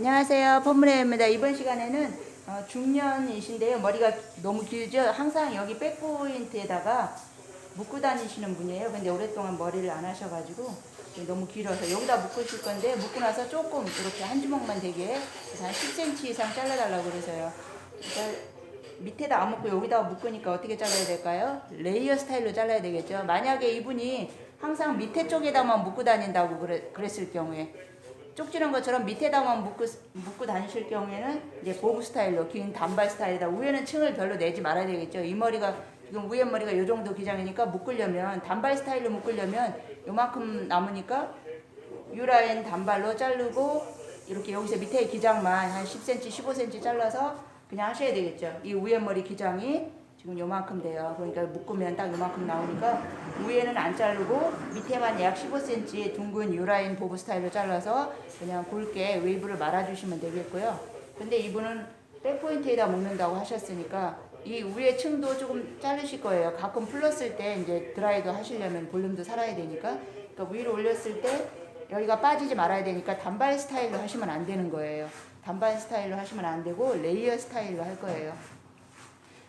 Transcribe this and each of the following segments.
안녕하세요. 펌브레입니다. 이번 시간에는 어, 중년이신데요. 머리가 너무 길죠? 항상 여기 백포인트에다가 묶고 다니시는 분이에요. 근데 오랫동안 머리를 안 하셔가지고 너무 길어서 여기다 묶으실 건데 묶고 나서 조금 이렇게 한 주먹만 되게 한 10cm 이상 잘라달라고. 그러니까 밑에다 안 묶고 여기다 묶으니까 어떻게 잘라야 될까요? 레이어 스타일로 잘라야 되겠죠. 만약에 이분이 항상 밑에 쪽에다만 묶고 다닌다고 그랬을 경우에 쪽지는 것처럼 밑에다만 묶고, 묶고 다니실 경우에는 이제 보브 스타일로 긴 단발 스타일이다. 위에는 층을 별로 내지 말아야 되겠죠. 이 머리가 지금 위에 머리가 이 정도 기장이니까 묶으려면 단발 스타일로 묶으려면 요만큼 남으니까 유 라인 단발로 자르고 이렇게 여기서 밑에 기장만 한 10cm, 15cm 잘라서 그냥 하셔야 되겠죠. 이 위에 머리 기장이 지금 요만큼 돼요. 그러니까 묶으면 딱 요만큼 나오니까 위에는 안 자르고 밑에만 약 15cm 둥근 유라인 보브 스타일로 잘라서 그냥 굵게 웨이브를 말아주시면 되겠고요. 근데 이분은 백포인트에다 묶는다고 하셨으니까 이 위에 층도 조금 자르실 거예요. 가끔 풀렀을 때 이제 드라이도 하시려면 볼륨도 살아야 되니까 그러니까 위로 올렸을 때 여기가 빠지지 말아야 되니까 단발 스타일로 하시면 안 되는 거예요. 단발 스타일로 하시면 안 되고 레이어 스타일로 할 거예요.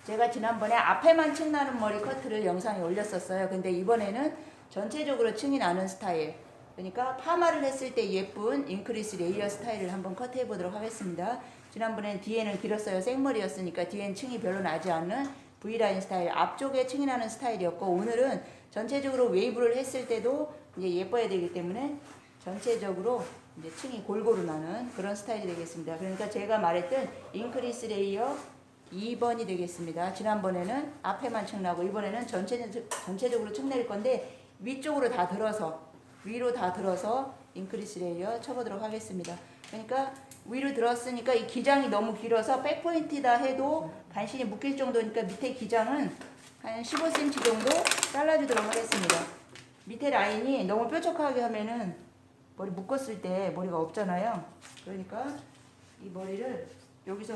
제가 지난번에 앞에만 층 나는 머리 커트를 영상에 올렸었어요. 근데 이번에는 전체적으로 층이 나는 스타일. 그러니까 파마를 했을 때 예쁜 잉크리스 레이어 스타일을 한번 커트해 보도록 하겠습니다. 지난번엔 뒤에는 길었어요. 생머리였으니까 뒤엔 층이 별로 나지 않는 V라인 스타일. 앞쪽에 층이 나는 스타일이었고 오늘은 전체적으로 웨이브를 했을 때도 이제 예뻐야 되기 때문에 전체적으로 이제 층이 골고루 나는 그런 스타일이 되겠습니다. 그러니까 제가 말했던 잉크리스 레이어 2번이 되겠습니다. 지난번에는 앞에만 층 나고 이번에는 전체, 전체적으로 층낼 건데 위쪽으로 다 들어서 위로 다 들어서 인크리스 레이어 쳐보도록 하겠습니다. 그러니까 위로 들었으니까 이 기장이 너무 길어서 백포인트다 해도 간신히 묶일 정도니까 밑에 기장은 한 15cm 정도 잘라주도록 하겠습니다. 밑에 라인이 너무 뾰족하게 하면은 머리 묶었을 때 머리가 없잖아요. 그러니까 이 머리를 여기서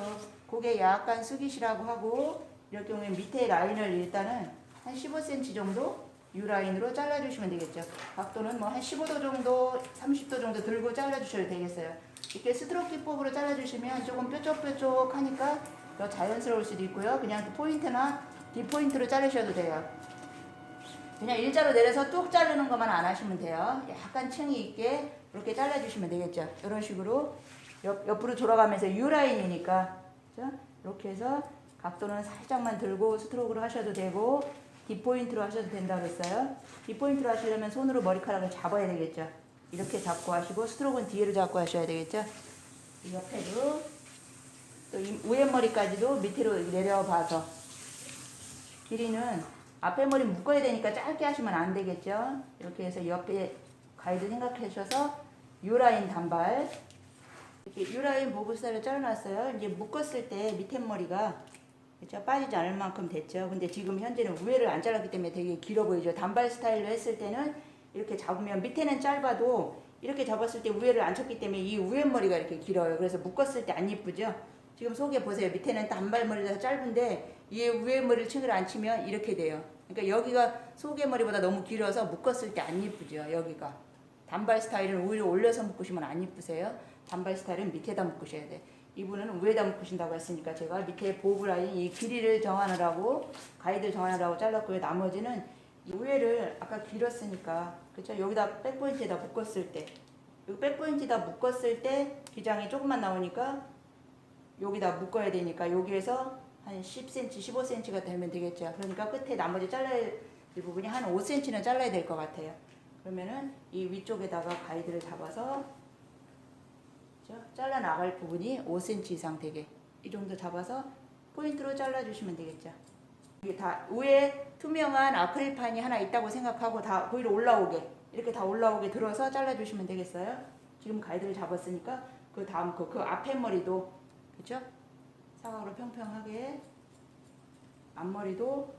고개 약간 숙이시라고 하고 이럴 경우에 밑에 라인을 일단은 한 15cm 정도 U 라인으로 잘라주시면 되겠죠. 각도는 뭐 한 15도 정도, 30도 정도 들고 잘라주셔도 되겠어요. 이렇게 스트로크 기법으로 잘라주시면 조금 뾰족뾰족하니까 더 자연스러울 수도 있고요. 그냥 포인트나 뒷포인트로 자르셔도 돼요. 그냥 일자로 내려서 뚝 자르는 것만 안 하시면 돼요. 약간 층이 있게 이렇게 잘라주시면 되겠죠. 이런 식으로 옆, 옆으로 돌아가면서 U 라인이니까 그죠? 이렇게 해서 각도는 살짝만 들고 스트로크로 하셔도 되고 뒷포인트로 하셔도 된다고 했어요. 뒷포인트로 하시려면 손으로 머리카락을 잡아야 되겠죠. 이렇게 잡고 하시고 스트로크는 뒤로 잡고 하셔야 되겠죠. 이 옆에도 또이 위에 머리까지도 밑으로 내려봐서 길이는 앞에 머리 묶어야 되니까 짧게 하시면 안 되겠죠. 이렇게 해서 옆에 가이드 생각하셔서 유라인 단발 유라인 스타일을 잘라놨어요. 이제 묶었을 때 밑에 머리가 그렇죠? 빠지지 않을 만큼 됐죠. 근데 지금 현재는 위에를 안 잘랐기 때문에 되게 길어 보이죠. 단발 스타일로 했을 때는 이렇게 잡으면 밑에는 짧아도 이렇게 잡았을 때 위에를 안 쳤기 때문에 이 위에 머리가 이렇게 길어요. 그래서 묶었을 때안 이쁘죠. 지금 속에 보세요. 밑에는 단발 머리가 짧은데 이 위에 머리를 층을 안 치면 이렇게 돼요. 그러니까 여기가 속의 머리보다 너무 길어서 묶었을 때안 이쁘죠. 여기가 단발 스타일은 오히려 올려서 묶으시면 안 이쁘세요. 단발 스타일은 밑에다 묶으셔야 돼. 이분은 위에다 묶으신다고 했으니까 제가 밑에 보브 라인 이 길이를 정하느라고 가이드 정하느라고 잘랐고요. 나머지는 이 위에를 아까 길었으니까 그렇죠? 여기다 백포인트에다 묶었을 때 여기 백포인트에다 묶었을 때 기장이 조금만 나오니까 여기다 묶어야 되니까 여기에서 한 10cm, 15cm가 되면 되겠죠. 그러니까 끝에 나머지 잘라야 이 부분이 한 5cm는 잘라야 될 것 같아요. 그러면은 이 위쪽에다가 가이드를 잡아서? 잘라 나갈 부분이 5cm 이상 되게 이 정도 잡아서 포인트로 잘라 주시면 되겠죠. 이게 다 위에 투명한 아크릴판이 하나 있다고 생각하고 다 위로 올라오게 이렇게 다 올라오게 들어서 잘라 주시면 되겠어요. 지금 가이드를 잡았으니까 그 다음 그, 그 앞에 머리도 그죠? 사각으로 평평하게 앞머리도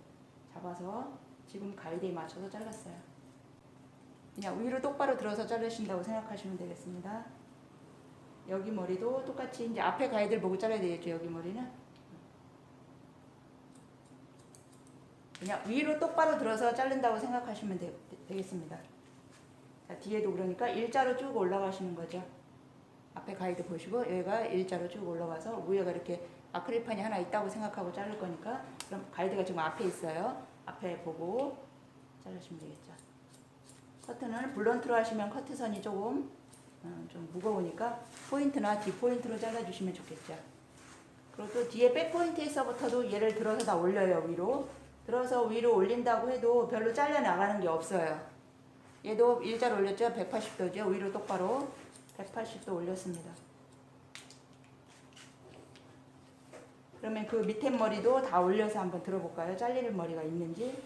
잡아서 지금 가이드에 맞춰서 잘랐어요. 그냥 위로 똑바로 들어서 자르신다고 생각하시면 되겠습니다. 여기 머리도 똑같이 이제 앞에 가이드를 보고 잘라야 되겠죠. 여기 머리는 그냥 위로 똑바로 들어서 자른다고 생각하시면 되, 겠습니다 자, 뒤에도 그러니까 일자로 쭉 올라가시는 거죠. 앞에 가이드 보시고 여기가 일자로 쭉 올라가서 위에가 이렇게 아크릴판이 하나 있다고 생각하고 자를 거니까 그럼 가이드가 지금 앞에 있어요. 앞에 보고 자르시면 되겠죠. 커트는 블런트로 하시면 커트선이 조금 음, 좀 무거우니까 포인트나 뒤 포인트로 잘라주시면 좋겠죠. 그리고 또 뒤에 백 포인트에서부터도 얘를 들어서 다 올려요 위로. 들어서 위로 올린다고 해도 별로 잘려 나가는 게 없어요. 얘도 일자로 올렸죠. 180도죠. 위로 똑바로 180도 올렸습니다. 그러면 그 밑에 머리도 다 올려서 한번 들어볼까요? 잘릴 머리가 있는지.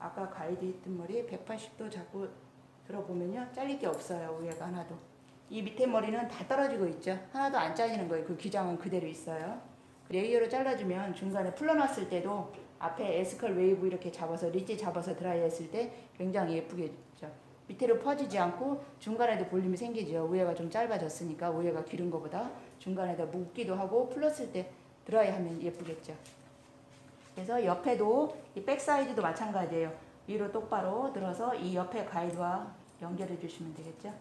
아까 가이드 했던 머리 180도 잡고 들어보면요. 잘릴 게 없어요. 위에가 하나도. 이 밑에 머리는 다 떨어지고 있죠. 하나도 안 잘리는 거예요. 그 기장은 그대로 있어요. 레이어로 잘라주면 중간에 풀러놨을 때도 앞에 에스컬 웨이브 이렇게 잡아서 리지 잡아서 드라이 했을 때 굉장히 예쁘겠죠. 밑으로 퍼지지 않고 중간에도 볼륨이 생기죠. 위에가 좀 짧아졌으니까 위에가 기른 것보다 중간에다 묶기도 하고 풀렀을 때 드라이 하면 예쁘겠죠. 그래서 옆에도 이 백사이드도 마찬가지예요. 위로 똑바로 들어서 이 옆에 가이드와 연결해 주시면 되겠죠.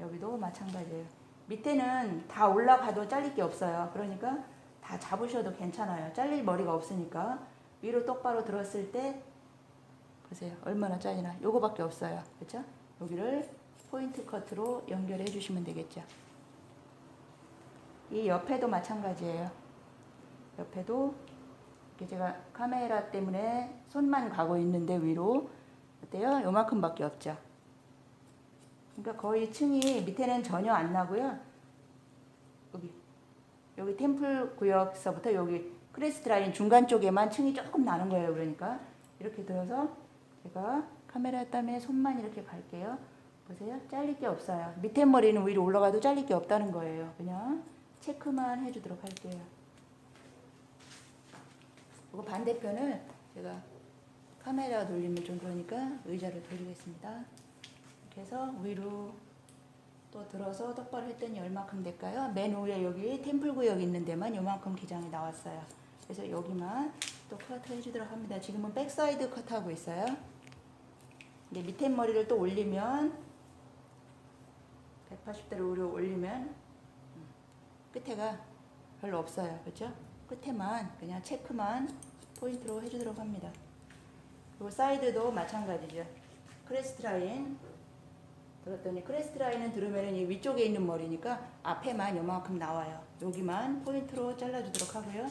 여기도 마찬가지예요. 밑에는 다 올라가도 잘릴 게 없어요. 그러니까 다 잡으셔도 괜찮아요. 잘릴 머리가 없으니까 위로 똑바로 들었을 때 보세요. 얼마나 잘리나. 요거밖에 없어요. 그렇죠? 여기를 포인트 커트로 연결해 주시면 되겠죠. 이 옆에도 마찬가지예요. 옆에도 제가 카메라 때문에 손만 가고 있는데 위로 어때요? 요만큼밖에 없죠. 그러니까 거의 층이 밑에는 전혀 안 나고요. 여기 여기 템플 구역서부터 여기 크레스트 라인 중간 쪽에만 층이 조금 나는 거예요. 그러니까 이렇게 들어서 제가 카메라 땀에 손만 이렇게 갈게요. 보세요. 잘릴 게 없어요. 밑에 머리는 위로 올라가도 잘릴 게 없다는 거예요. 그냥 체크만 해주도록 할게요. 그리고 반대편을 제가 카메라 돌리면 좀 그러니까 의자를 돌리겠습니다. 이렇게 해서 위로 또 들어서 똑바로 했더니 얼마큼 될까요? 맨 위에 여기 템플 구역 있는 데만 요만큼 기장이 나왔어요. 그래서 여기만 또 커트 해주도록 합니다. 지금은 백사이드 커트하고 있어요. 근데 밑에 머리를 또 올리면 180도로 위로 올리면 음, 끝에가 별로 없어요. 그렇죠? 끝에만 그냥 체크만 포인트로 해주도록 합니다. 그리고 사이드도 마찬가지죠. 크레스트 라인 들었더니 크레스트 라인은 들으면 이 위쪽에 있는 머리니까 앞에만 요만큼 나와요. 여기만 포인트로 잘라주도록 하고요.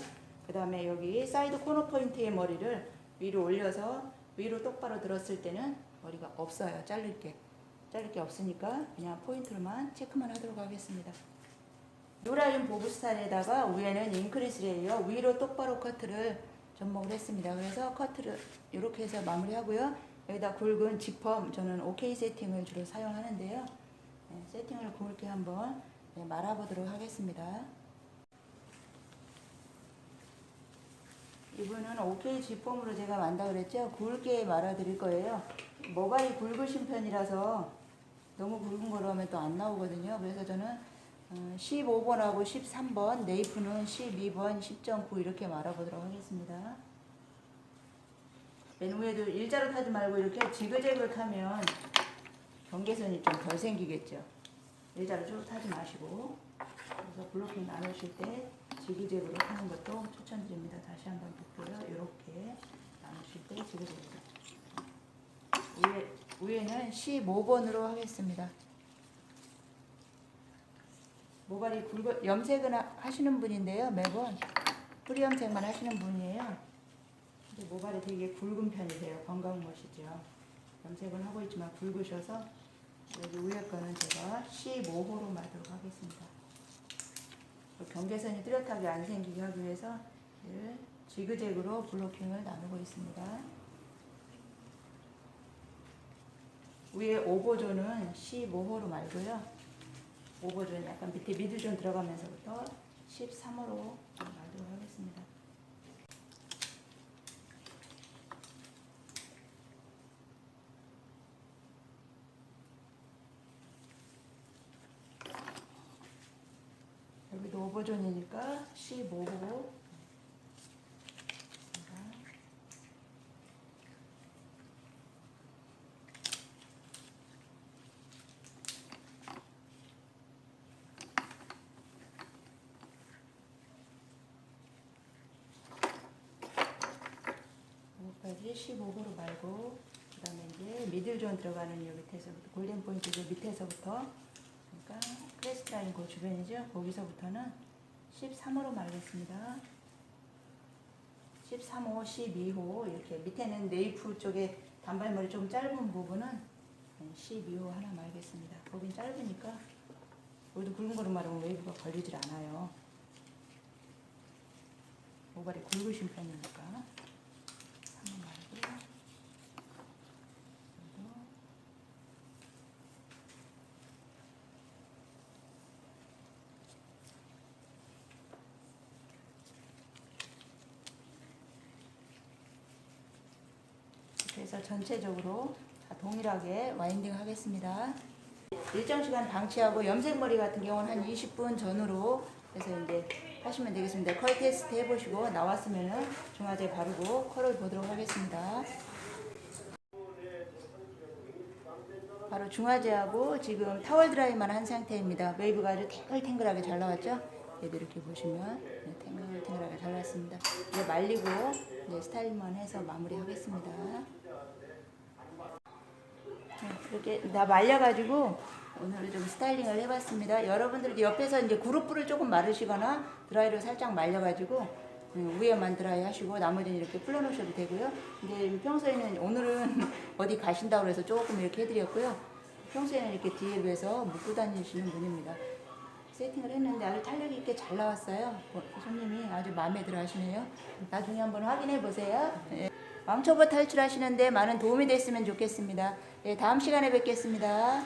그 다음에 여기 사이드 코너 포인트의 머리를 위로 올려서 위로 똑바로 들었을 때는 머리가 없어요. 자를 게. 자를 게 없으니까 그냥 포인트로만 체크만 하도록 하겠습니다. 노라인 보브 스타일에다가 위에는 인크리스 레이어 위로 똑바로 커트를 접목을 했습니다. 그래서 커트를 이렇게 해서 마무리하고요. 여기다 굵은 지펌 저는 OK 세팅을 주로 사용하는데요. 네, 세팅을 굵게 한번 네, 말아보도록 하겠습니다. 이분은 OK 지펌으로 제가 만다 그랬죠. 굵게 말아 드릴 거예요. 모발이 굵으신 편이라서 너무 굵은 거로 하면 또 안 나오거든요. 그래서 저는 어, 15번하고 13번, 네이프는 12번, 10.9 이렇게 말아보도록 하겠습니다. 맨 위에도 일자로 타지 말고 이렇게 지그재그로 타면 경계선이 좀 덜 생기겠죠. 일자로 쭉 타지 마시고 그래서 블로킹 나누실 때 지그재그로 타는 것도 추천드립니다. 다시 한번 볼게요. 이렇게 나누실 때 지그재그로. 위에, 위에는 15번으로 하겠습니다. 모발이 굵어 염색은 하- 하시는 분인데요. 매번 뿌리 염색만 하시는 분이에요. 근데 모발이 되게 굵은 편이세요. 건강멋이죠. 염색은 하고 있지만 굵으셔서 여기 위에 거는 제가 15호로 말도록 하겠습니다. 경계선이 뚜렷하게 안 생기게 하기 위해서 늘 지그재그로 블로킹을 나누고 있습니다. 위에 오버존은 15호로 말고요. 오버존 약간 밑에 미드존 들어가면서부터 13호로 말도록 하겠습니다. 여기도 오버존이니까 15호 여기까지 15호로 말고 그 다음에 이제 미들존 들어가는 요 밑에서부터 골든 포인트 그 밑에서부터 그러니까 크레스트 라인 그 주변이죠. 거기서부터는 13호로 말겠습니다. 13호, 12호 이렇게 밑에는 네이프 쪽에 단발머리 좀 짧은 부분은 12호 하나 말겠습니다. 거긴 짧으니까 여기도 굵은 거로 말하면 웨이브가 걸리질 않아요. 모발이 굵으신 편이니까 한번 말고 그래서 전체적으로 다 동일하게 와인딩 하겠습니다. 일정 시간 방치하고 염색머리 같은 경우는 한 20분 전후로 해서 이제 하시면 되겠습니다. 컬 테스트 해보시고 나왔으면은 중화제 바르고 컬을 보도록 하겠습니다. 바로 중화제하고 지금 타월 드라이만 한 상태입니다. 웨이브가 아주 탱글탱글하게 잘 나왔죠? 얘도 이렇게 보시면 네, 탱글탱글하게 잘 나왔습니다. 이제 말리고 이제 스타일만 해서 마무리하겠습니다. 네, 이렇게 다 말려가지고 오늘 좀 스타일링을 해봤습니다. 여러분들도 옆에서 이제 그룹불을 조금 마르시거나 드라이로 살짝 말려가지고 음, 위에만 드라이 하시고 나머지는 이렇게 풀어놓으셔도 되고요. 이제 평소에는 오늘은 어디 가신다고 해서 조금 이렇게 해드렸고요. 평소에는 이렇게 뒤에 비해서 묶고 다니시는 분입니다. 세팅을 했는데 아주 탄력 있게 잘 나왔어요. 어, 손님이 아주 마음에 들어 하시네요. 나중에 한번 확인해 보세요. 예. 왕초보 탈출하시는데 많은 도움이 됐으면 좋겠습니다. 예, 다음 시간에 뵙겠습니다.